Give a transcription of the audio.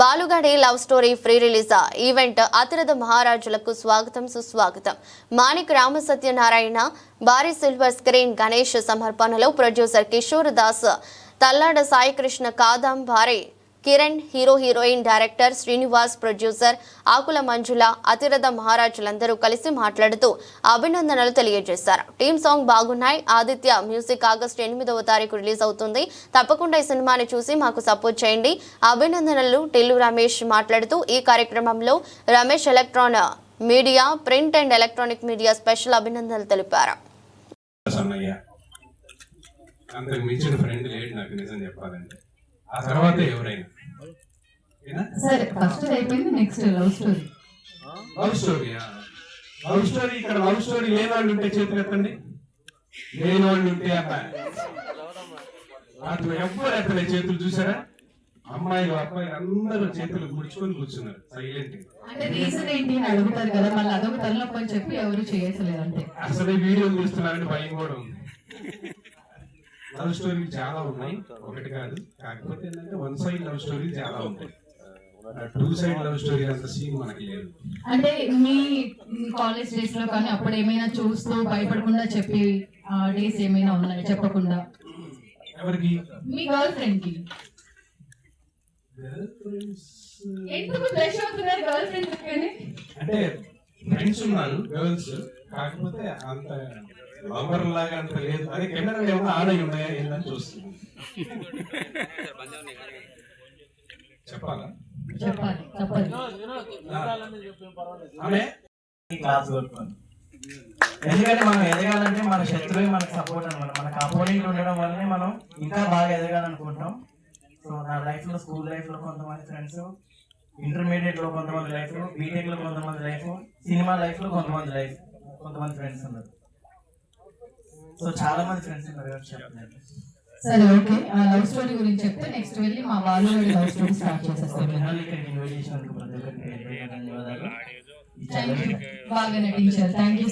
బాలుగాడి love story pre release. Event అతిరథ మహారాజులకు స్వాగతం సుస్వాగతం. మాణిక్ రామ సత్యనారాయణ భారీ సిల్వర్ స్క్రీన్ గణేష్ సమర్పణలో ప్రొడ్యూసర్ కిషోర్ దాస్ తల్లాడ సాయికృష్ణ కాదాం భారీ Kiran hero heroine director Srinivas producer Akula Manjula అతిరథ మహారాజులందరూ కలిసి మాట్లాడుతూ అభినందనలు తెలియజేశారు. టీమ్ సాంగ్ బాగున్నాయి. ఆదిత్య మ్యూజిక్ ఆగస్టు ఎనిమిదవ తారీఖు రిలీజ్ అవుతుంది. తప్పకుండా ఈ సినిమాని చూసి మాకు సపోర్ట్ చేయండి. అభినందనలు టిల్లు రమేష్ మాట్లాడుతూ ఈ కార్యక్రమంలో Ramesh electron media print and electronic media special అభినందనలు తెలిపారు. అంతకు మించిన ఫ్రెండ్ లేడు నాకు నిజం చెప్పాలంటే. ఆ తర్వాత ఎవరైనా. సరే ఫస్ట్ అయిపోయింది next love story love story love story ఇక్కడ లవ్ స్టోరీ లేని వాళ్ళు ఉంటే చేతులు ఎత్తండి. లేని వాళ్ళు ఉంటే అన్న అటు ఎవ్వరు ఎత్తలే చేతులు చూసారా? అమ్మాయిలు అబ్బాయిలు అందరూ చేతులు ముడుచుకొని కూర్చున్నారు సైలెంట్ అంటే రీజన్ ఏంటి అని అడుగుతారు కదా మళ్ళీ అదొక తలనొప్పి అని చెప్పి ఎవరు చేయట్లేదు అంతే. అసలు వీడియోలు చూస్తున్నారని భయం కూడా ఉంది. లవ్ స్టోరీలు చాలా ఉన్నాయి. ఒకటి కాదు. కాకపోతే ఏంటంటే వన్ సైడ్ లవ్ స్టోరీలు చాలా ఉంటాయి. టూ సైడ్ లవ్ స్టోరీ అంత సీన్ మనకి లేదు. అంటే మీ కాలేజ్ డేస్లో కానీ అప్పుడు ఏమైనా చూస్తూ భయపడకుండా చెప్పి డేస్ ఏమైనా ఉన్నాయి? చెప్పకుండా. ఎవరికి? మీ గర్ల్ ఫ్రెండ్కి. ఎందుకు ఫ్రెష్ అవుతున్నారు గర్ల్ ఫ్రెండ్ కానీ అంటే ఫ్రెండ్స్ ఉన్నారు గర్ల్స్ కాకపోతే అంత లవర్ లాగా అంత లేదు. అదే కెమెరా ఏమన్నా ఆడై ఉన్నాయా ఏందని చెప్పాలా? క్లాస్ కొట్టుకోండి ఎందుకంటే మనం ఎదగాలంటే మన శత్రువే మనకు సపోర్ట్ అనమాట. మనకు అపోనెంట్ ఉండడం వల్లనే మనం ఇంకా బాగా ఎదగాలనుకుంటాం సో నా లైఫ్లో స్కూల్ లైఫ్లో కొంతమంది ఫ్రెండ్స్ ఇంటర్మీడియట్లో కొంతమంది లైఫ్ బీటెక్లో కొంతమంది లైఫ్ సినిమా లైఫ్లో కొంతమంది లైఫ్ కొంతమంది ఫ్రెండ్స్ ఉన్నారు. సో చాలా మంది ఫ్రెండ్స్ ఉన్నారు చెప్పలేదు. సరే ఓకే. ఆ లవ్ స్టోరీ గురించి చెప్తే నెక్స్ట్ వెళ్ళి మా వాళ్ళు లవ్ స్టోరీ స్టార్ట్ చేసేస్తాం మిమ్మల్ని ఇక్కడికి ఇన్వైట్ చేసినందుకు ప్రతి ఒక్కరికి ధన్యవాదాలు. Thank you